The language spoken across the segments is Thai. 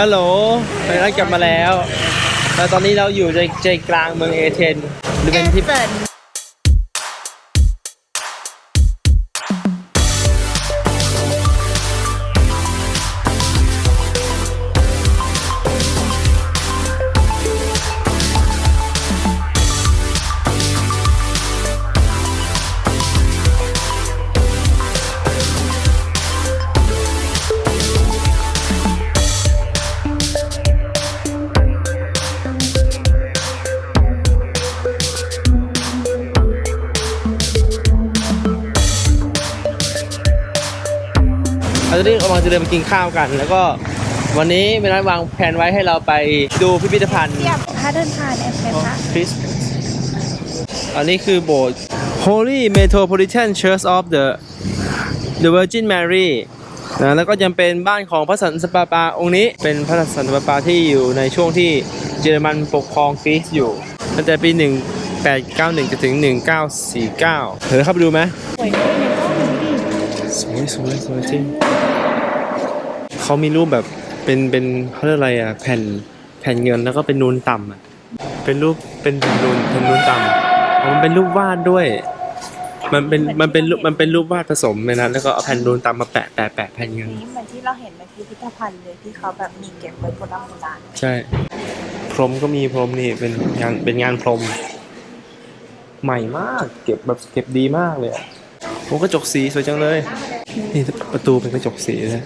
ฮัลโหลไปนั่งกลับมาแล้วแต่ตอนนี้เราอยู่ใจใจกลางเมืองเอเธนหรือเป็นที่เเราจะได้กำลังจะเดินไปกินข้าวกัน แล้วก็วันนี้เป็นนัดวางแผนไว้ให้เราไปดูพิพิธภัณฑ์เทียบถ้าเดินผ่านแอปเพชรค่ะคริสต์อันนี้คือโบสถ์ Holy Metropolitan Church of the the Virgin Mary นะแล้วก็ยังเป็นบ้านของพระสันตะปาปาองค์นี้ เป็นพระสันตะปาปาที่อยู่ในช่วงที่เยอรมันปกครองกรีซอยู่ตั้งแต่ปี 1891จนถึง 1949เดี๋ยวเข้าไปดูไหมสวยมากเลยสวยสวยสวยจริง เขามีรูปแบบเป็นเป็นเขาเรียกอะไรอะแผ่นแผ่นเงินแล้วก็เป็นนูนต่ำอะเป็นรูปเป็นแผ่นนูนแผ่นนูนต่ำอ๋อมันเป็นรูปวาดด้วย มันเป็นมันเป็นรูปมันเป็นรูปวาดผสมในนั้นแล้วก็เอาแผ่นนูนต่ำมาแปะแปะแปะแผ่นเงินนี่เหมือนที่เราเห็นในพิพิธภัณฑ์เลยที่เขาแบบมีเก็บไว้โบราณโบราณใช่ พรมก็มีพรมนี่เป็นงานเป็นงานพรม ใหม่มากเก็บแบบเก็บดีมากเลยอะโอ้กระจกสีสวยจังเลย นี่ประตูเป็นกระจกสีเลย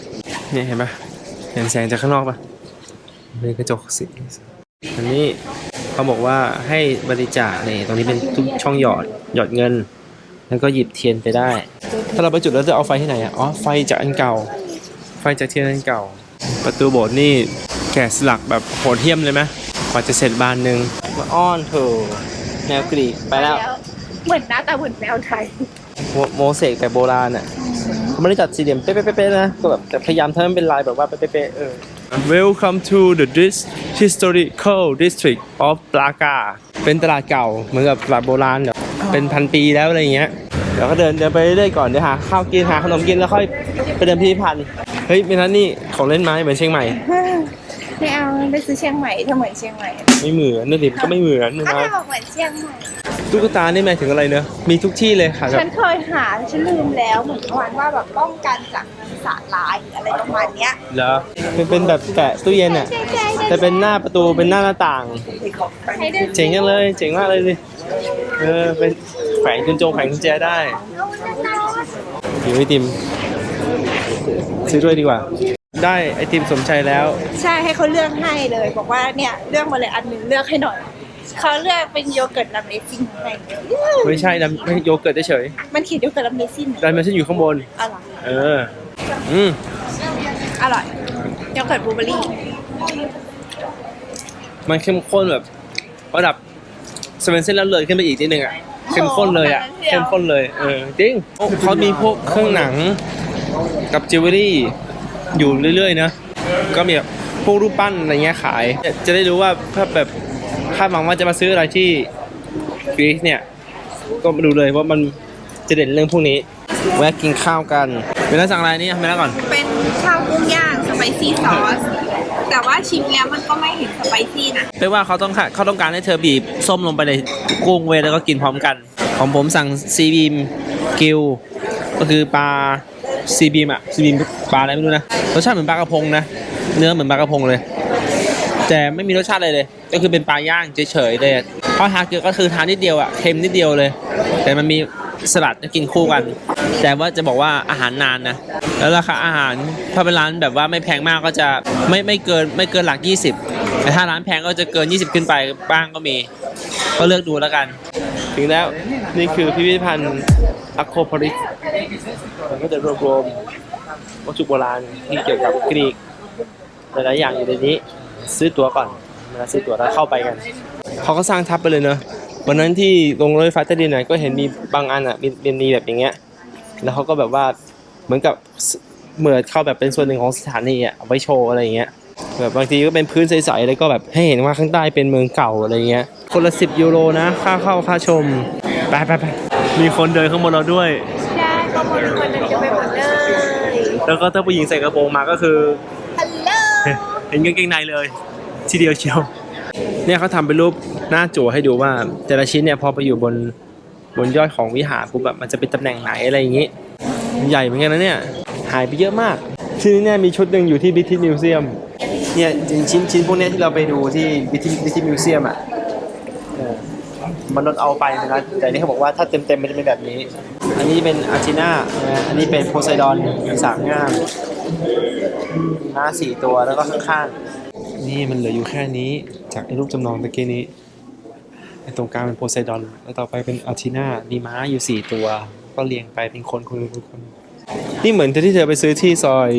เนี่ยเห็นปะเห็นแสงจากข้างนอกปะเป็นกระจกสีอันนี้เขาบอกว่าให้บริจาคนี่ตรงนี้เป็นทุกช่องหยอดหยอดเงิน แล้วก็หยิบเทียนไปได้ ถ้าเราไปจุดแล้วจะเอาไฟที่ไหนอะอ๋อไฟจากอันเก่า ไฟจากเทียนอันเก่า ประตูโบสถ์นี่แกะสลักแบบโหดเหี้ยมเลยไหมกว่าจะเสร็จบานหนึ่งมาอ้อนเถอะแนวกรีกไปแล้ว เหมือนหน้าตาเหมือนแมวไทยโมโมเสกแบบโบราณอะ เขาไม่ได้จัดสี่เหลี่ยมเป๊ะๆๆๆนะก็แบบแต่พยายามทำให้มันเป็นลายแบบว่าเป๊ะๆๆเออ Welcome to the dis historical district of Praga เป็นตลาดเก่าเหมือนกับตลาดโบราณแบบเป็นพันปีแล้วอะไรอย่างเงี้ยเดี๋ยวก็เดินเดินไปเรื่อยๆก่อนเดี๋ยวหาข้าวกินหาขนมกินแล้วค่อยไปเดินพิพิธภัณฑ์เฮ้ยเป็นนั้นนี่ของเล่นไม้เหมือนเชียงใหม่ไม่เอาไปซื้อเชียงใหม่ถ้าเหมือนเชียงใหม่ไม่เหมือนนั่นดิมันก็ไม่เหมือนถ้านะจะบอกเหมือนเชียงใหม่ ตุ๊กตานี่หมายถึงอะไรเนอะมีทุกที่เลยค่ะแบบฉันเคยหาฉันลืมแล้วเหมือนประมาณว่าแบบป้องกันจากสารร้ายหรืออะไรประมาณเนี้ยเหรอเป็นเป็นแบบแปะตู้เย็นอะใช่ใช่ใช่แต่เป็นหน้าประตูเป็นหน้าหน้าต่างให้ดินเจ๋งจังเลย เจ๋งมากเลยดิเออเป็นแขวนกุญจงแขวนกุญแจได้หิวไอติมซื้อด้วยดีกว่า ได้ไอติมสมใจแล้ว ใช่ให้เขาเลือกให้เลย บอกว่าเนี่ยเลือกมาเลยอันหนึ่งเลือกให้หน่อย เขาเลือกเป็นโยเกิร์ตลำเลซิ่งให้ไม่ใช่น้ำไม่โยเกิร์ตเฉยมันเขียนโยเกิร์ตลำเลซิ่งๆร้านมันฉันอยู่ข้างบน อร่อยเออ อืมอร่อยโยเกิร์ตบลูเบอร์รี่มันเข้มข้นแบบระดับสเปนเซ่นแล้วเลยขึ้นไปอีกนิดนึงอะเข้มข้นเลยอะเข้มข้นเลยเออจริงเขามีพวกเครื่องหนังกับจิวเวลรี่อยู่เรื่อยๆนะก็มีแบบพวกรูปปั้นอะไรเงี้ยขาย จะจะได้รู้ว่าถ้าแบบ คาดหวังว่าจะมาซื้ออะไรที่กรีซเนี่ย ก็มาดูเลยว่ามันจะเด่นเรื่องพวกนี้แวะกินข้าวกันเป็นร้านสั่งอะไรนี่ทำไมแล้วก่อน เป็นข้าวกุ้งย่างสไปซี่ซอสแต่ว่าชิมแล้วมันก็ไม่เห็นสไปซี่นะเรียกว่าเขาต้องการเขาต้องการให้เธอบีบส้มลงไปในกุ้งเวยแล้วก็กินพร้อมกัน ของผมสั่งซีบีมกิลก็คือปลาซีบีมอะซีบีมปลาอะไรไม่รู้นะรสชาติเหมือนปลากระพงนะ เนื้อเหมือนปลากระพงเลย แต่ไม่มีรสชาติอะไรเลย ก็คือเป็นปลาย่างเฉยๆเลยข้าวทาเกียวก็คือทานนิดเดียวอะเค็มนิดเดียวเลย แต่มันมีสลัดกินคู่กัน แต่ว่าจะบอกว่าอาหารนานนะ แล้วราคาอาหารถ้าเป็นร้านแบบว่าไม่แพงมากก็จะไม่ไม่เกินไม่เกินหลัก 20 แต่ถ้าร้านแพงก็จะเกิน 20 ขึ้นไปบ้างก็มี ก็เลือกดูแล้วกัน ถึงแล้วนี่คือพิพิธภัณฑ์อะโคโพลิสมันก็จะรวบรวมวัตถุโบราณที่เกี่ยวกับกรีกหลายๆอย่างอยู่ในนี้ ซื้อตั๋วก่อนเวลาซื้อตั๋วแล้วเข้าไปกัน เขาก็สร้างทับไปเลยเนอะวันนั้นที่ลงรถไฟฟ้าใต้ดินน่ะก็เห็นมีบางอันอะมีมีมีแบบอย่างเงี้ย แล้วเขาก็แบบว่าเหมือนกับเหมือนเข้าแบบเป็นส่วนหนึ่งของสถานีอะเอาไว้โชว์อะไรอย่างเงี้ยแบบบางทีก็เป็นพื้นใสๆแล้วก็แบบให้เห็นว่าข้างใต้เป็นเมืองเก่าอะไรเงี้ย คนละสิบยูโรนะ ค่าเข้าค่าชมไปไปไปมีคนเดินข้างบนเราด้วยใช่ก็คนคนหนึ่งจะไปหมดเลยแล้วก็ถ้าผู้หญิงใส่กระโปรงมาก็คือฮัลโหล เห็นกางเกงในเลย ทีเดียวเชียว เนี่ยเขาทำเป็นรูปหน้าจั่วให้ดูว่า แต่ละชิ้นเนี่ยพอไปอยู่บนบนยอดของวิหารปุ๊บแบบมันจะเป็นตำแหน่งไหนอะไรอย่างงี้ ใหญ่เหมือนกันนะเนี่ยหายไปเยอะมากที่นี่เนี่ยมีชุดหนึ่งอยู่ที่บิทิสมิวเซียมเนี่ยจริงชิ้นชิ้นพวกเนี้ยที่เราไปดูที่บิทิบิทิสมิวเซียมอะมันลดเอาไปนะแต่นี่เขาบอกว่าถ้าเต็มเต็มๆมันจะเป็นแบบนี้ อันนี้เป็นอาร์จิน่าอันนี้เป็นโพไซดอนมีสามง่าม ม้าสี่ตัวแล้วก็ข้างๆ นี่มันเหลืออยู่แค่นี้จากไอ้รูปจำลองตะกี้นี้ไอ้ตรงกลางเป็นโพไซดอน แล้วต่อไปเป็นอาร์จิน่ามีม้าอยู่สี่ตัว ก็เรียงไปเป็นคนคนคนคน นี่เหมือนที่เธอไปซื้อที่ซอย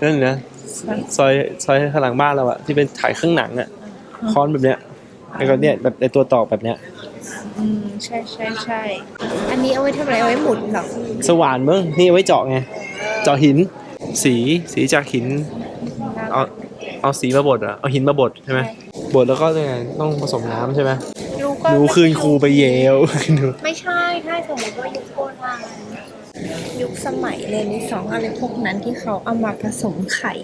นั่นนะซอยซอยข้างหลังบ้านเราอะที่เป็นถ่ายเครื่องหนังอะคอนแบบเนี้ยแล้วก็เนี่ยแบบในตัวต่อแบบเนี้ยอืมใช่ใช่ใช่อันนี้เอาไว้ทำอะไรเอาไว้หมุนเหรอสว่านมึงนี่เอาไว้เจาะไงเจาะหิน สีสีจากหิน เอาเอาสีมาบดอะเอาหินมาบดใช่ไหมบดแล้วก็เนี่ยต้องผสมน้ำใช่ไหมรู้ก็ดูคืนครูไปเยล ไม่ใช่ถ้าสมมติว่ายุคโบราณยุคสมัยเรนในสองอะไรพวกนั้นที่เขาเอามาผสมไข่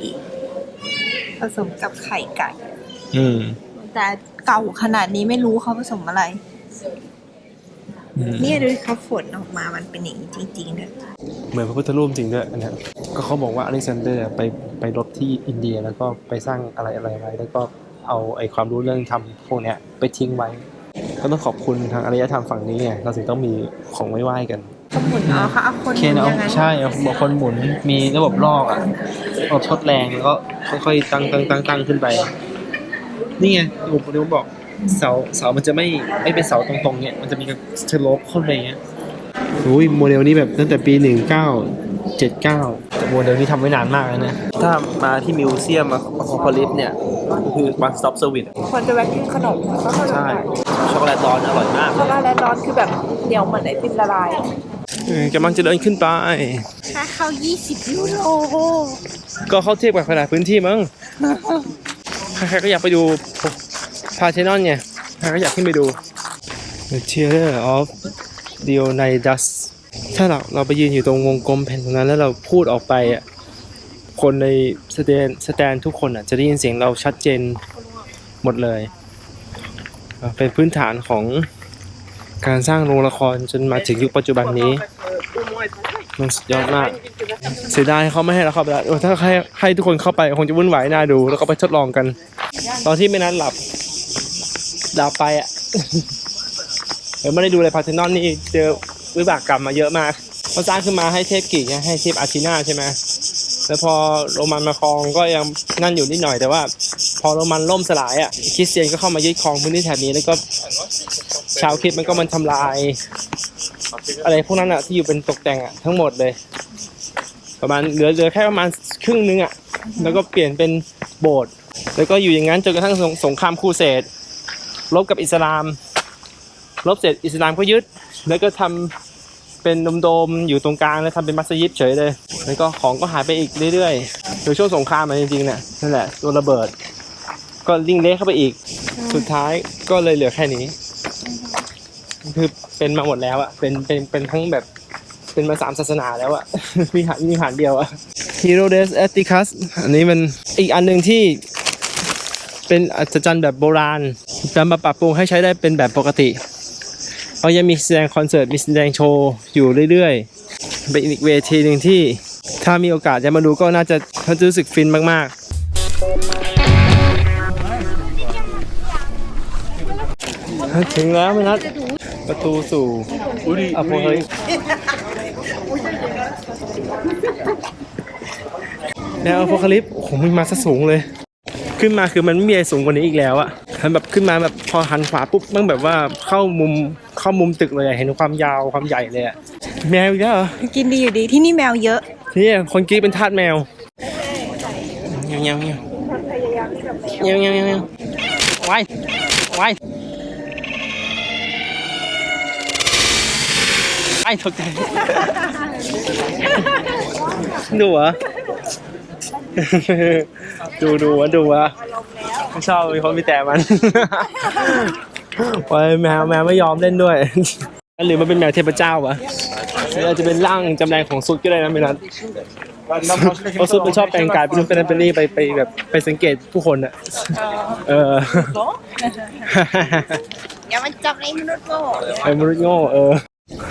ผสมกับไข่ไก่ อืม แต่เก่าขนาดนี้ไม่รู้เขาผสมอะไรอืม เนี่ยดูเขาฝนออกมามันเป็นอย่างนี้จริงๆเลยเหมือนพระพุทธรูปจริงด้วยอันเนี้ยก็เขาบอกว่าอเล็กซานเดอร์ไปไปรบที่อินเดียแล้วก็ไปสร้างอะไรอะไรไว้แล้วก็เอาไอ้ความรู้เรื่องทำพวกเนี้ยไปทิ้งไว้ ก็ต้องขอบคุณทางอารยธรรมฝั่งนี้ไงเราถึงต้องมีของไว้ไหว้กันเขาหมุนอ๋อเขาเอาคนเคนเอาย่างนั้นใช่เอาบอกคนหมุนมีระบบลอกอะระบบทดแรงแล้วก็ค่อยๆตั้งตั้งตั้งตั้งขึ้นไป นี่ไงผมผมบอก เสาเสามันจะไม่ไม่เป็นเสาตรงๆเนี่ยมันจะมีการสโลปขึ้นไปอย่างเงี้ยอุ้ยโมเดลนี้แบบตั้งแต่ปี 1979แต่โมเดลนี้ทำไว้นานมากแล้วนะ ถ้ามาที่มิวเซียมอะคอพอลิสเนี่ยก็คือ one stop service คนจะแวะกินขนมก็ขนมใช่ ช็อกโกแลตร้อนอร่อยมาก ช็อกโกแลตร้อนคือแบบเดี๋ยวเหมือนไอติมละลายเออกำลังจะเดินขึ้นไป ค่าเข้า 20 ยูโร ก็เข้าเทียบกับขนาดพื้นที่มั้ง ใครๆก็อยากไปดู พาเทนอนไงใครก็อยากขึ้นไปดู The Theater of Dionysus ถ้าเราเราไปยืนอยู่ตรงวงกลมแผ่นตรงนั้นแล้วเราพูดออกไปอะคนในสแตนสแตนทุกคนอะจะได้ยินเสียงเราชัดเจนหมดเลยอะเป็นพื้นฐานของการสร้างโรงละครจนมาถึงยุคปัจจุบันนี้มันสุดยอดมาก เสียดายเขาไม่ให้เราเข้าไปแล้วเออถ้าให้ให้ทุกคนเข้าไปคงจะวุ่นวายน่าดู แล้วก็ไปทดลองกัน ตอนที่ไม่นัดหลับ หลับไปอะเออไม่ได้ดูเลยพาเทนอนนี่เจอวิบากกรรมมาเยอะมากเขาสร้างขึ้นมาให้เทพกรีกไงให้เทพอาร์ทินาใช่ไหมแล้วพอโรมันมาครองก็ยังนั่นอยู่นิดหน่อยแต่ว่า พอโรมันล่มสลายอะคริสเตียนก็เข้ามายึดครองพื้นที่แถบนี้แล้วก็ชาวคริสต์มันก็มันทำลาย อะไรพวกนั้นอะที่อยู่เป็นตกแต่งอะทั้งหมดเลย ประมาณเหลือเหลือแค่ประมาณครึ่งนึงอะแล้วก็เปลี่ยนเป็นโบสถ์แล้วก็อยู่อย่างนั้นจนกระทั่งสงสงครามครูเสด ลบกับอิสลามลบเสร็จอิสลามก็ยึด แล้วก็ทำเป็นโดมๆอยู่ตรงกลางแล้วทำเป็นมัสยิดเฉยเลย แล้วก็ของก็หายไปอีกเรื่อยๆโดยช่วงสงครามมันจริงๆเนี่ยนั่นแหละโดนระเบิด ก็ลิงเละเข้าไปอีก สุดท้ายก็เลยเหลือแค่นี้ คือเป็นมาหมดแล้วอะเป็นเป็นเป็นทั้งแบบเป็นมาสามศาสนาแล้วอะมีหารมีหารเดียวอะ Herodes Atticus อันนี้มันอีกอันหนึ่งที่เป็นอัศจรรย์แบบโบราณ นำมาปรับปรุงให้ใช้ได้เป็นแบบปกติเขายังมีแสดงคอนเสิร์ตมีแสดงโชว์อยู่เรื่อยๆเป็นอีกเวทีหนึ่งที่ถ้ามีโอกาสจะมาดูก็น่าจะน่าจะรู้สึกฟินมากๆ ถึงแล้วไม่นัดประตูสู่อโพลิสแล้วอโพคาลิปส์โอ้โหมันมาซะสูงเลย ขึ้นมาคือมันไม่มีอะไรสูงกว่านี้อีกแล้วอะ มันแบบขึ้นมาแบบพอหันขวาปุ๊บมันแบบว่าเข้ามุมเข้ามุมตึกเลยอะเห็นความยาวความใหญ่เลยอะแมวอีกแล้วเหรอกินดีอยู่ดีที่นี่แมวเยอะนี่คนกรีดเป็นทาสแมวเงี้ยวเงี้ยวเงี้ยวเงี้ยวเงี้ยวเงี้ยวเงี้ยวไว้ไว้ไอ้ตกใจดูเหรอดูดูวะดูวะ ไม่ชอบมีคนมีแต่มัน โอ้ยแมวแมวไม่ยอมเล่นด้วย หรือมันเป็นแมวเทพเจ้าวะหรืออาจจะเป็นร่างจำแรงของซุดก็ได้นะไม่นัดเพราะซุปมันชอบแปลงกายเป็นนู่นเป็นนั่นเป็นนี่ไปไปแบบไปสังเกตผู้คนอะเออ อย่ามาจับในมนุษย์โง่ไอ้มนุษย์โง่เออ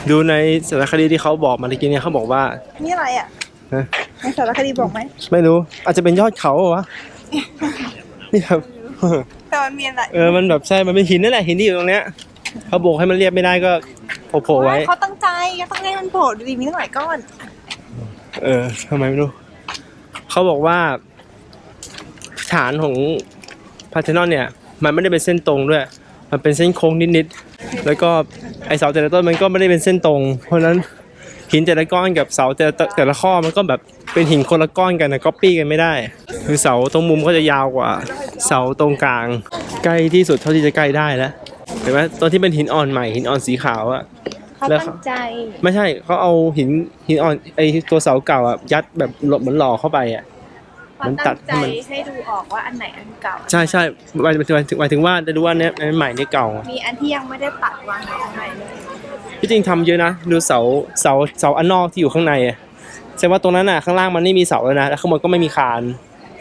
ดูในสารคดีที่เขาบอกมาเมื่อกี้เนี่ยเขาบอกว่า นี่อะไรอะฮะ ในสารคดีบอกไหมไม่รู้อาจจะเป็นยอดเขาเหรอวะ นี่แบบแต่มันมีอะไรเออ มันแบบใช่ มันเป็นหินนั่นแหละหินที่อยู่ตรงเนี้ยเขาโบกให้มันเรียบไม่ได้ก็โผล่ๆไว้ เขาตั้งใจก็ต้องให้มันโผล่ดูดีมีตั้งหลายก้อน เออทำไมไม่รู้ เขาบอกว่า ฐานของพาร์เทนอนเนี่ย มันไม่ได้เป็นเส้นตรงด้วย มันเป็นเส้นโค้งนิดๆ แล้วก็ไอเสาแต่ละต้นมันก็ไม่ได้เป็นเส้นตรง เพราะฉะนั้น หินแต่ละก้อนกับเสาแต่ละแต่ละข้อมันก็แบบเป็นหินคนละก้อนกันนะก๊อปปี้กันไม่ได้ คือเสาตรงมุมก็จะยาวกว่า เสาตรงกลาง ใกล้ที่สุดเท่าที่จะใกล้ได้แล้วเห็นไหมตอนที่เป็นหินอ่อนใหม่หินอ่อนสีขาวอะเขาแล้วตั้งใจไม่ใช่เขาเอาหินหินอ่อนไอตัวเสาเก่าอะยัดแบบหลบเหมือนหล่อเข้าไปอะเขามันตัตั้ดงใจให้มันให้ดูออกว่าอันไหนอันเก่า ใช่ใช่หมายถึงหมายถึงหมายถึงว่าจะรู้ว่าเนี้ยอันใหม่นี่เก่า มีอันที่ยังไม่ได้ตัดวางอยู่ข้างในเลย ที่จริงทำเยอะนะ ดูเสาเสาเสาอันนอกที่อยู่ข้างในอะแสดงว่าตรงนั้นอะข้างล่างมันไม่มีเสาแล้วนะแล้วข้างบนก็ไม่มีคาน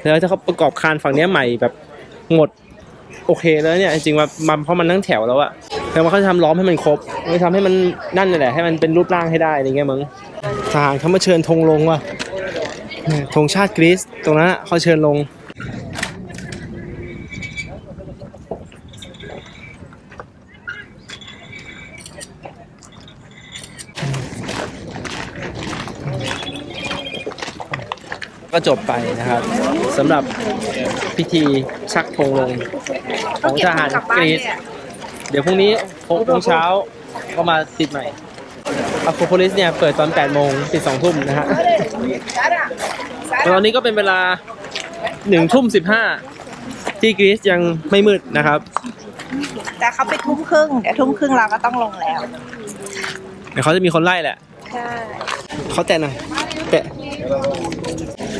แล้วถ้าเขาประกอบคานฝั่งนี้ใหม่แบบหมดโอเคแล้วเนี่ยจริงว่ามันเพราะมันทั้งแถวแล้วอะแต่ว่าเขาจะทำล้อมให้มันครบไม่ทำให้มันนั่นนี่แหละให้มันเป็นรูปร่างให้ได้อะไรเงี้ยมึงทหารเขามาเชิญธงลงว่ะธงชาติกรีซตรงนั้นอะเขาเชิญลง ก็จบไปนะครับสำหรับพิธีชักธงลงของทหารกรีซเดี๋ยวพรุ่งนี้6โมงเช้าก็มาติดใหม่อะโคโพลิสเนี่ยเปิดตอน8โมงปิด2ทุ่มนะฮะตอนนี้ก็เป็นเวลา1ทุ่ม15 ที่กรีซยังไม่มืดนะครับ แต่เขาไปทุ่มครึ่งเดี๋ยวทุ่มครึ่งเราก็ต้องลงแล้ว เดี๋ยวเขาจะมีคนไล่แหละใช่เขาแตะหน่อยแตะ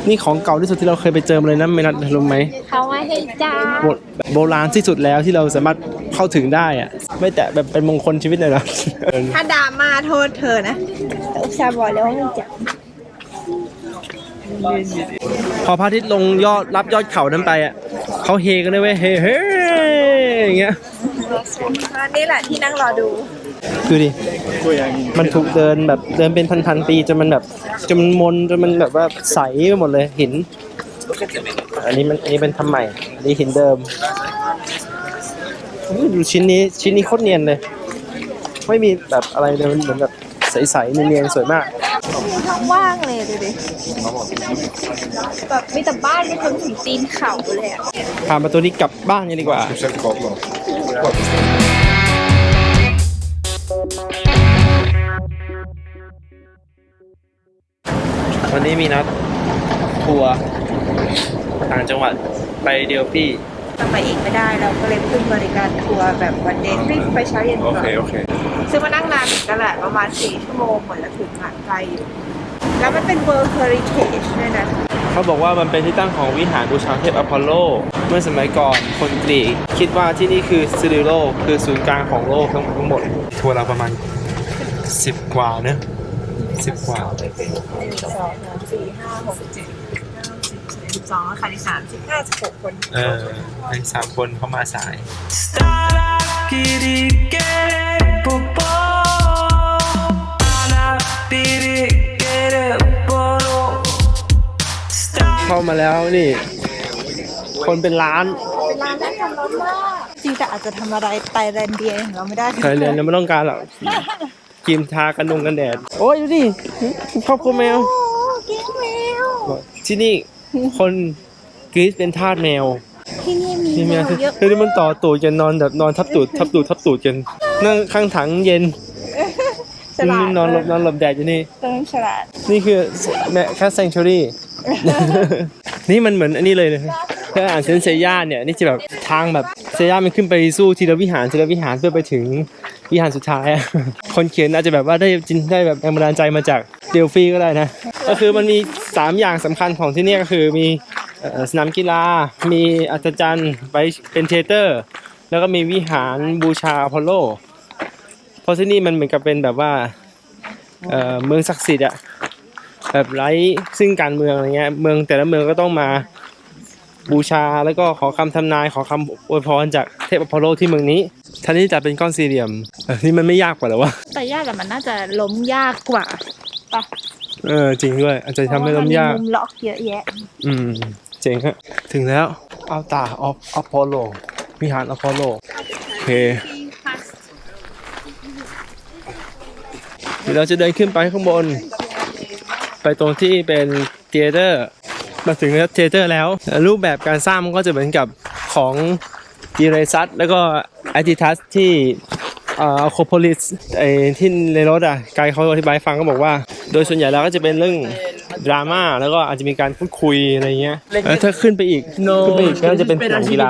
นี่ของเก่าที่สุดที่เราเคยไปเจอมาเลยนะไม่นัดรู้ไหมเขาไม่ให้จ้าโบโบราณที่สุดแล้วที่เราสามารถเข้าถึงได้อะไม่แต่แบบเป็นมงคลชีวิตเลยนะเออถ้าดราม่าโทษเธอนะแต่อุตส่าห์บอกแล้วว่าไม่จับพอพระอาทิตย์ลงยอดรับยอดเขานั้นไปอะเขาเฮกันเลยเว้ยเฮเฮอย่างเงี้ยนี่แหละที่นั่งรอดู ดูดิมันถูกเดินแบบเดินเป็นพันๆปีจนมันแบบจนมันมนจนมันแบบว่าใสไปหมดเลยหิน อันนี้มันอันนี้เป็นทำใหม่อันนี้หินเดิมอุ๊ยดูชิ้นนี้ชิ้นนี้โคตรเนียนเลย ไม่มีแบบอะไรเลยมันเหมือนแบบใสๆเนียนๆสวยมากท้องว่างเลยดูดิแบบมีแต่บ้านไม่คนถึงตีนเขาเลยอะ พามาตัวนี้กลับบ้านกันดีกว่าวัน นี้มีนัดทัวร์ต่างจังหวัดไปเดลฟี่เราไปเองไม่ได้เราก็เลยพึ่งบริการทัวร์แบบวันเดย์ที่ไปเช้าเย็นก่อน Okay, okay. ซึ่งมานั่งนานเหมือนกันแหละประมาณสี่ชั่วโมงเหมือนจะถึงหาดไทยอยู่แล้วมันเป็น World Heritage ด้วยนะ เขาบอกว่ามันเป็นที่ตั้งของวิหารบูชาเทพอพอลโล เมื่อสมัยก่อนคนกรีกคิดว่าที่นี่คือซิริโลคือศูนย์กลางของโลกทั้งทั้งหมด ทัวร์เราประมาณ 10 กว่าเนอะ 10กว่าหนึ่งสองสามสี่ห้าหกเจ็ดเก้าสิบสิบสองค่ะที่สามสิบห้าสิบหกคนเออในสามคนเขามาสาย เข้ามาแล้วนี่ คนเป็นล้านเป็นร้านแรกทำร้อนมากจริงแต่อาจจะทำอะไรไตแลนเดียของเราไม่ได้ไทยเรียนเราไม่ต้องการหรอก ครีมทากันนงกันแดด โอ้ยดูดิครอบครัวแมวโอ้เก่งแมว ที่นี่คนกรีซเป็นทาสแมวที่นี่มีนี่แมแมววเยอะ เฮ้ยนี่มันต่อตูดกันนอนแบบนอนทับตูดทับตูดทับตูดกันนั่งข้างถังเย็นฉลาดนอนหลบนอนหลบแดดอยู่นี่ ต้องฉลาด นี่คือแม่แค่เซงชูรี่ นี่มันเหมือนอันนี้เลยนะถ้าอ่านเซนเซย่าเนี่ย นี่จะแบบทางแบบเซย่ามันขึ้นไปสู้ทีละวิหารทีละวิหารเพื่อไปถึง วิหารสุดท้ายอะคนเขียนอาจจะแบบว่าได้จินได้แบบแรงบันดาลใจมาจากเดลฟีก็ได้นะ ก็คือมันมี 3 อย่างสำคัญของที่นี่ก็คือมีสนามกีฬา มีอัศจรรย์ไว้เป็นเทเตอร์ แล้วก็มีวิหารบูชาอพอลโล เพราะที่นี่มันเหมือนกับเป็นแบบว่าเอ่อเมืองศักดิ์สิทธิ์อะแบบไร้ซึ่งการเมืองอะไรเงี้ย เมืองแต่ละเมืองก็ต้องมา บูชาแล้วก็ขอคำทำนายขอคำอวยพรจากเทพอพอลโลที่เมืองนี้ท่านที่จัดเป็นก้อนสี่เหลี่ยมเออนี่มันไม่ยากกว่าเหรอวะแต่ยากแต่มันน่าจะล้มยากกว่าปะเออจริงด้วยอาจจะทำให้ล้มยากเพระว่นมุมล็อกเยอะแยะ อืมเจ๋งฮะถึงแล้วอัลตาออฟอพอลโลวิหารอพอลโลโอเคเดี๋ยวเราจะเดินขึ้นไปข้างบน ไปตรงที่เป็นเทเตอร์ มาถึงเทเตอร์แล้ว รูปแบบการสร้างมันก็จะเหมือนกับของดีเรซัสแล้วก็ไอติทัสที่อะโคโพลิสไอที่ในรถอะไกด์เขาอธิบายให้ฟังก็บอกว่า โดยส่วนใหญ่แล้วก็จะเป็นเรื่องดราม่าแล้วก็อาจจะมีการพูดคุยอะไรเงี้ยแล้วถ้าขึ้นไปอีกขึ้นไปอีกก็จะเป็นสนามกีฬา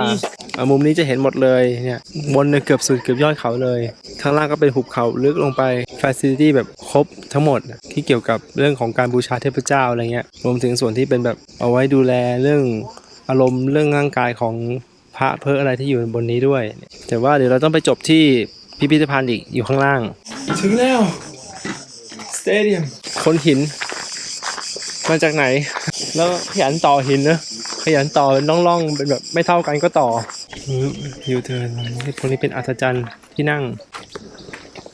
อะมุมนี้จะเห็นหมดเลยเนี่ยบนเนี่ยเกือบสุดเกือบยอดเขาเลย ข้างล่างก็เป็นหุบเขาลึกลงไปฟ a ซิลิตี้แบบครบทั้งหมดที่เกี่ยวกับเรื่องของการบูชาเทพเจ้าอะไรเงี้ยรวมถึงส่วนที่เป็นแบบเอาไว้ดูแลเรื่องอารมณ์เรื่องร่างกายของพระเพออะไรที่อยู่บนนี้ด้วย แต่ว่าเดี๋ยวเราต้องไปจบที่พิพิธภัณฑ์อีกอยู่ข้างล่าง ถึงแล้วสเตเดียมคนหินมาจากไหน แล้วขยันต่อหินนะขยันต่อเป็นร่องๆเป็นแบบไม่เท่ากันก็ต่อ ยูเทิร์นพวกนี้เป็นอัศจรรย์ที่นั่ง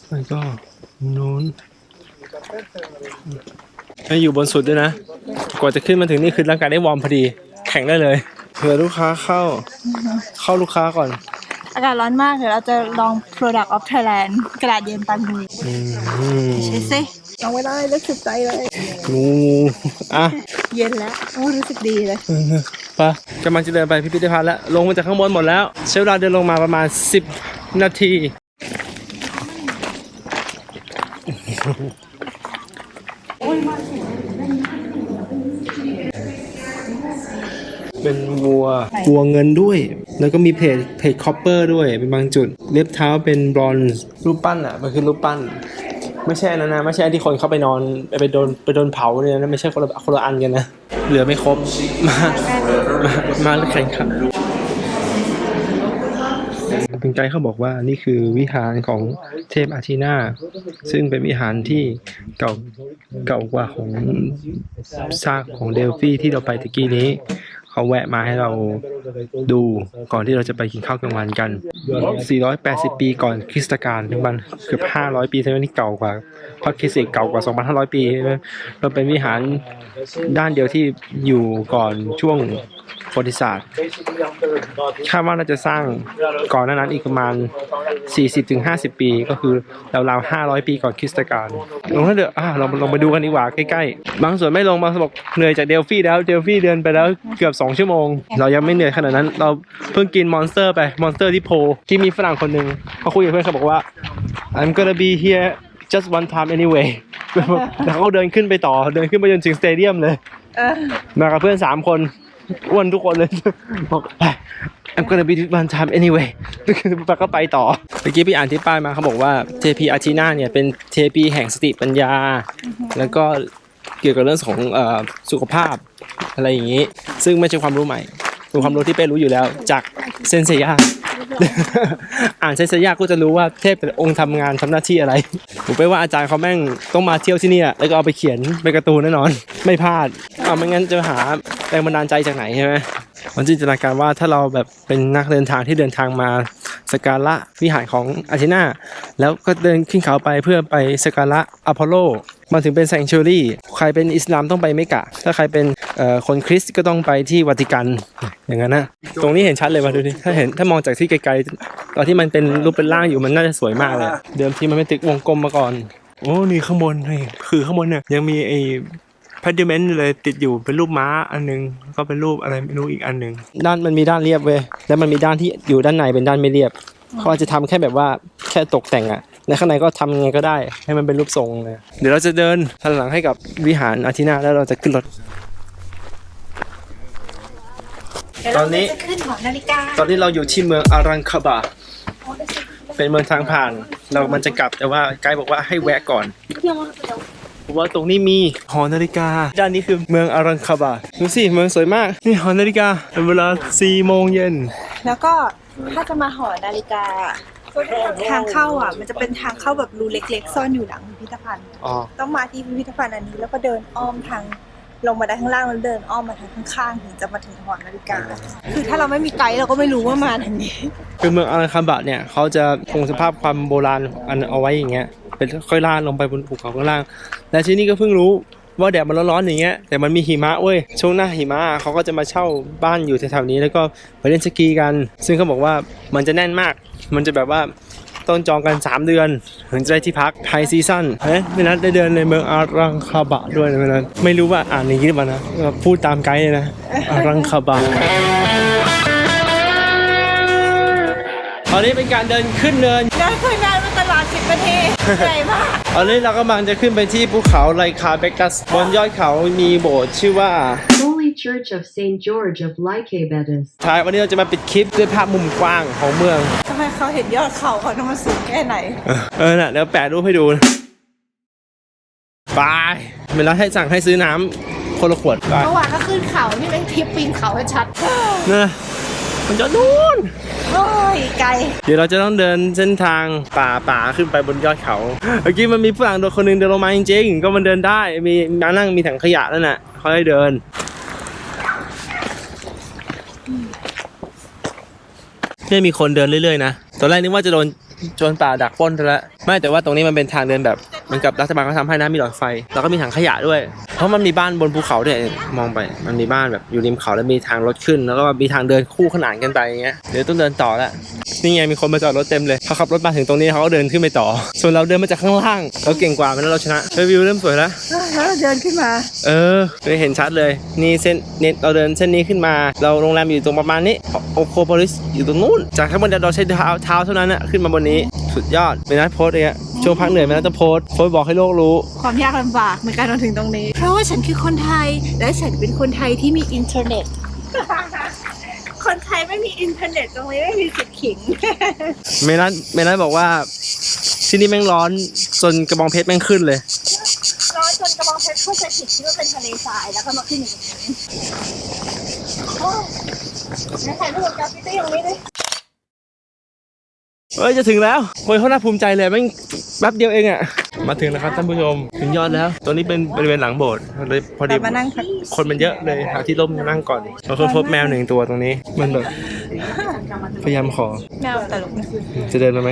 แล้วก็นู้นแล้วอยู่บนสุดด้วยนะ กว่าจะขึ้นมาถึงนี่คือร่างกายได้วอร์มพอดี แข่งได้เลย เผื่อลูกค้าเข้า เข้าลูกค้าก่อน อากาศร้อนมาก เดี๋ยวเราจะลอง Product of Thailand กระดาษเย็นปันมืออืมใช่สิลองไม่ได้รู้สึกใจเลยงูอะ เย็นแล้วโอ้รู้สึกดีเลยไปะกำลังจะเดินไปพิพิธภัณฑ์แล้ว ลงมาจากข้างบนหมดแล้ว ใช้เวลาเดินลงมาประมาณ 10 นาที เป็นวัววัวเงินด้วย แล้วก็มีเพจเพจคอปเปอร์ด้วยเป็นบางจุด เล็บเท้าเป็นบรอนซ์รูปปั้นอะ มันคือรูปปั้น ไม่ใช่นนั้นะไม่ใช่ที่คนเข้าไปนอนไปโดนไปโดนเผาเนี่ยนะไม่ใช่คนละคนละอันกันนะเหลือไม่ครบมามามาแล้วแข่งขันเป็นไกด์เขาบอกว่านี่คือวิหารของเทพอาทีนาซึ่งเป็นวิหารที่เก่าเก่ากว่าของซากของเดลฟีที่เราไปตะกี้นี้ เขาแวะมาให้เราดูก่อนที่เราจะไปกินข้าวกลางวันกัน 480 ปีก่อนคริสตกาลถึงมันเกือบ 500 ปีใช่ไหมนี่เก่ากว่าพระคริสต์เก่ากว่า 2,500 ปีใช่ไหมเราเป็นวิหารด้านเดียวที่อยู่ก่อนช่วง ประวัติศาสตร์คาดว่าน่าจะสร้างก่อนหน้านั้นอีกประมาณ 40-50 ปี ก็คือราวๆ500 ปีก่อนคริสตกาลลงแล้วเดี๋ยวอะเราลองไปดูกันดีกว่าใกล้ๆ บางส่วนไม่ลงบางส่วนบอกเหนื่อยจากเดลฟี่แล้วเดลฟี่เดินไปแล้วเกือบ 2 ชั่วโมง เรายังไม่เหนื่อยขนาดนั้น เราเพิ่งกินมอนสเตอร์ไปมอนสเตอร์ที่โพลที่มีฝรั่งคนหนึ่งเขาคุยกับเพื่อนเขาบอกว่า I'm gonna be here just one time anyway แล้วเขาก็เดินขึ้นไปต่อเดินขึ้นไปจนถึงสเตเดียมเลยเออมากับเพื่อนสามคน อ้วนทุกคนเลยบอกไป I'm gonna be this one time anyway แล้วก็ไปต่อ เมื่อกี้พี่อ่านที่ป้ายมาเขาบอกว่าเทพีอาชีนาเนี่ยเป็นเทพีแห่งสติปัญญา แล้วก็เกี่ยวกับเรื่องของเอ่อสุขภาพอะไรอย่างนี้ ซึ่งไม่ใช่ความรู้ใหม่เป็นความรู้ที่เป้รู้อยู่แล้วจากเซนเซีย อ่านใช้เซียก็จะรู้ว่าเทพเป็นองค์ทำงานทำหน้าที่อะไร ผมไปว่าอาจารย์เขาแม่งต้องมาเที่ยวที่เนี่ย แล้วก็เอาไปเขียนเป็นการ์ตูนแน่นอน ไม่พลาดเอาไม่งั้นจะหาแรงบันดาลใจจากไหนใช่ไหมมันจินตนาการว่าถ้าเราแบบเป็นนักเดินทางที่เดินทางมา สการะวิหารของอาเทนาแล้วก็เดินขึ้นเขาไปเพื่อไปสการะอพอลโลมันถึงเป็นแซงชูรี่ ใครเป็นอิสลามต้องไปเมกะ ถ้าใครเป็นเอ่อคนคริสต์ก็ต้องไปที่วัติกัน อย่างนั้นนะ ตรงนี้เห็นชัดเลยว่าดูดิ ถ้าเห็นถ้ามองจากที่ไกลๆ ตอนที่มันเป็นรูปเป็นร่างอยู่มันน่าจะสวยมากเลย เดิมทีมันเป็นตึกวงกลมมาก่อน โอ้ นี่ข้างบนนี่คือข้างบนเนี่ยยังมีไอ พาร์ดิเมนต์เลยติดอยู่เป็นรูปม้าอันหนึงแล้วก็เป็นรูปอะไรไม่รู้อีกอันหนึ่งด้านมันมีด้านเรียบเว้ยแล้วมันมีด้านที่อยู่ด้านในเป็นด้านไม่เรียบเขาอาจจะทำแค่แบบว่าแค่ตกแต่งอะในข้างในก็ทำยังไงก็ได้ ให้มันเป็นรูปทรงเลยเดี๋ยวเราจะเดินหันหลังให้กับวิหารอาทินาแล้วเราจะขึ้นรถตอนนี้ จะขึ้นหอนาฬิกาตอนนี้เราอยู่ที่เมืองอารังคาบา เป็นเมืองทางผ่าน เรามันจะกลับแต่ว่าไกด์บอกว่าให้แวะก่อน ผมว่าตรงนี้มีหอนาฬิกา ด้านนี้คือเมืองอารังคาบาดูสิเมืองสวยมาก นี่หอนาฬิกาเป็นเวลา4โมงเย็น แล้วก็ถ้าจะมาหอนาฬิกา ทางเข้าอะ มันจะเป็นทางเข้าแบบรูเล็ก ๆ ซ่อนอยู่หลังพิพิธภัณฑ์ อ๋อ ต้องมาที่พิพิธภัณฑ์อันนี้แล้วก็เดินอ้อมทางลงมาได้ข้างล่างแล้วเดินอ้อมมาทางข้างๆถึงจะมาถึงหอนาฬิกา คือถ้าเราไม่มีไกด์เราก็ไม่รู้ว่ามาทางนี้ คือเมืองอาราคัมบะเนี่ยเขาจะคงสภาพความโบราณอันเอาไว้อย่างเงี้ย ป็นค่อยล่านลงไปบนภูเขาข้างล่าง และที่นี่ก็เพิ่งรู้ว่าแดดมันร้อนๆอย่างเงี้ยแต่มันมีหิมะเว้ยช่วงหน้าหิมะเขาก็จะมาเช่าบ้านอยู่แถวๆนี้แล้วก็ไปเล่นสกีกัน ซึ่งเขาบอกว่ามันจะแน่นมาก มันจะแบบว่าต้องจองกัน 3 เดือนถึงจะได้ที่พักไฮซีซั่นเฮ้ยไม่นัดได้เดินในเมืองอารังคาบะด้วยนะไม่นัดไม่รู้ว่าอ่านอย่างนี้หรือเปล่านะพูดตามไกด์เลยนะอารังคาบะตอนนี้เป็นการเดินขึ้นเนิน ตลาดสิบนาทีเหนื่อยมากตอนนี้เรากำลังจะขึ้นไปที่ภูเขาไลคาเบกัสบนยอดเขามีโบสถ์ชื่อว่า Holy Church of St. George of Lycabettus. ท้ายวันนี้เราจะมาปิดคลิปด้วยภาพมุมกว้างของเมืองทำไมเขาเห็นยอดเขาเขาต้องมาสูงแค่ไหน เออน่ะเดี๋ยวแปะรูปให้ดูบายเวลาให้สั่งให้ซื้อน้ำคนละขวดบายเมื่อวานก็ขึ้นเขานี่เป็นทริปปีนเขาให้ชัดนะ มันจะนู่นโอ้ยไกล เดี๋ยวเราจะต้องเดินเส้นทางป่าป่าขึ้นไปบนยอดเขา เมื่อกี้มันมีฝรั่งโดนคนหนึงเดินลงมาจริงๆ ก็มันเดินได้ มีมานั่งมีถังขยะนั่นน่ะเขาให้เดิน เนี่ยมีคนเดินเรื่อยๆนะ ตอนแรกนึกว่าจะโดน โจรป่าดักปล้นซะแล้วไม่แต่ว่าตรงนี้มันเป็นทางเดินแบบเหมือนกับรัฐบาลเขาทำให้นะมีหลอดไฟ แล้วก็มีถังขยะด้วย เพราะมันมีบ้านบนภูเขาด้วยมองไป มันมีบ้านแบบอยู่ริมเขาแล้วมีทางรถขึ้น แล้วก็มีทางเดินคู่ขนานกันไปอย่างเงี้ยเดี๋ยวต้องเดินต่อละนี่ไงมีคนมาจอดรถเต็มเลยเขาขับรถมาถึงตรงนี้เขาก็เดินขึ้นไปต่อ ส่วนเราเดินมาจากข้างล่างเราเก่งกว่ามันแล้วเราชนะเฮ้ยวิวเริ่มสวยแล้ว แล้วเราเดินขึ้นมา เออเลยเห็นชัดเลย นี่เส้นเนี่ยเราเดินเส้นนี้ขึ้นมา เราโรงแรมอยู่ตรงประมาณนี้โอโคโพลิสอยู่ตรงนู้น จากข้างบนเราใช้เท้าเท้าเท่านั้นนะขึ้นมาบนนี้ สุดยอดเป็นนัดโพสต์เลยอะช่วงพักเหนื่อยเป็นนัดจะโพสต์โพสต์บอกให้โลกรู้ ความยากลำบากในการมาถึงตรงนี้ เพราะว่าฉันคือคนไทย และฉันเป็นคนไทยที่มีอินเทอร์เน็ตคนไทยไม่มีอินเทอร์เน็ตตรงนี้ไม่มีสิทธิ์ขิงเมลันเมลันบอกว่าที่นี่แม่งร้อนจนกระบองเพชรแม่งขึ้นเลยร้ อนจนกระบองเพชรเข้าจผิดคิดว่าเป็นทะเลทรายแล้วก็มาขึ้นอยู่ตรงนี้โอ้ยถ่ายรูปกับกราฟฟิตี้ตรงนี้ดิ เอ้ยจะถึงแล้วคนเขาน่าภูมิใจเลยแม่งแป๊บเดียวเองอะมาถึงแล้วครับท่านผู้ชมถึงยอดแล้ว ตรงนี้เป็นบริเวณหลังโบสถ์เลยพอดีเรามานั่งพักคนมันเยอะเลยหาที่ร่มนั่งก่อนเราเคยพบแมวหนึ่งตัวตรงนี้ มันแบบพยายามขอแมวตลกนะจะเดินมาไหม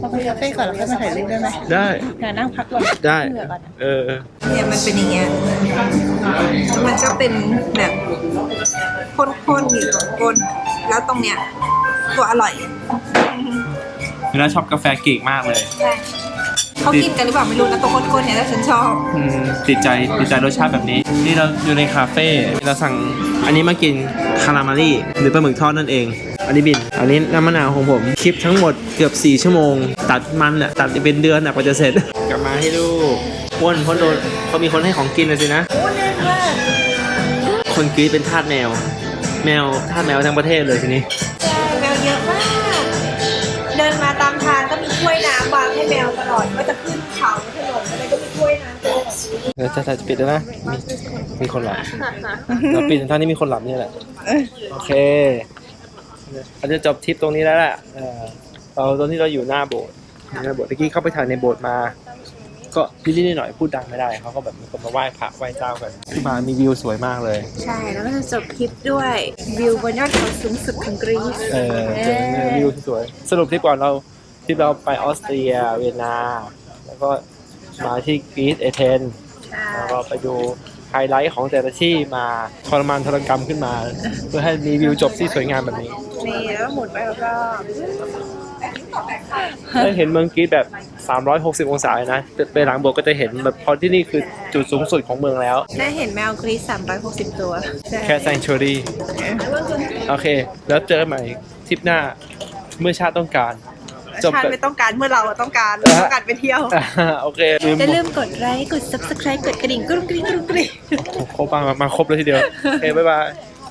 เราไปคาเฟ่ก่อนแล้วค่อยมาถ่ายรูปได้ไหมได้เดี๋ยวนั่งพักก่อนได้เหนื่อยก่อนนะเออเออเนี่ยมันเป็นอย่างเงี้ยมันก็เป็นแบบข้นๆอยู่ตรงก้นแล้วตรงเนี้ยตัวอร่อย เวลาชอบกาแฟกรีกมากเลยใช่เขากินกันหรือเปล่าไม่รู้นะตัวข้นๆเนี่ยแต่ฉันชอบ อืมติดใจติดใจรสชาติแบบนี้ นี่เราอยู่ในคาเฟ่เราสั่งอันนี้มากินคารามารีหรือปลาหมึกทอดนั่นเอง อันนี้บิน อันนี้น้ำมะนาวของผม คลิปทั้งหมดเกือบ 4 ชั่วโมง ตัดมันอะตัดเป็นเดือนอะกว่าจะเสร็จ กลับมาให้ดูอ้วนเพราะโดนเขามีคนให้ของกินเลยสินะโอ้แน่นมากคนกรีดเป็นทาสแมว แมวทาสแมวทั้งประเทศเลยทีนี้ อดเดี๋ยวจะจะปิดแล้วนะ มีมีคนหลับเราปิดท่านี้มีคนหลับนี่แหละ โอเคเราจะจบทริปตรงนี้แล้วแหละเออเราตอนนี้เราอยู่หน้าโบสถ์หน้าโบสถ์เมื่อกี้เข้าไปถ่ายในโบสถ์มา ก็นิดๆหน่อยๆพูดดังไม่ได้เขาก็แบบมีคนมาไหว้พระไหว้เจ้ากันที่มามีวิวสวยมากเลย ใช่แล้วก็จะจบคลิปด้วยวิวบนยอดเขาสูงสุดของกรีซเออเจอเนี่ยวิวที่สวยสรุปทริปก่อนเราทริปเราไปออสเตรียเวียนนา แล้วก็มาที่กรีซเอเธนส์ใช่ แล้วก็ไปดูไฮไลท์ของแต่ละที่มาทรมานทรกรรมขึ้นมา เพื่อให้มีวิวจบที่สวยงามแบบนี้นี่แล้วหมุนไปรอบได้เห็นเมืองกรีซแบบ 360 องศาเลยนะไปหลังโบสถ์ก็จะเห็นแบบเพราะที่นี่คือจุดสูงสุดของเมืองแล้วๆได้เห็นแมวกรีซ360 ตัวใช่แค่แซงชูรีโอเค แล้วเจอกันใหม่ทริปหน้าเมื่อชาติต้องการจบ ชาติแบบไม่ต้องการเมื่อเราต้องการเราต้องการไปเที่ยวอ่าโอเคลืมอย่าลืมกดไลค์กด subscribe กดกระดิ่งกรุ้งกริ้งกรุ้งกริ้งครบมามาครบเลยทีเดียวโอเคบ๊ายบาย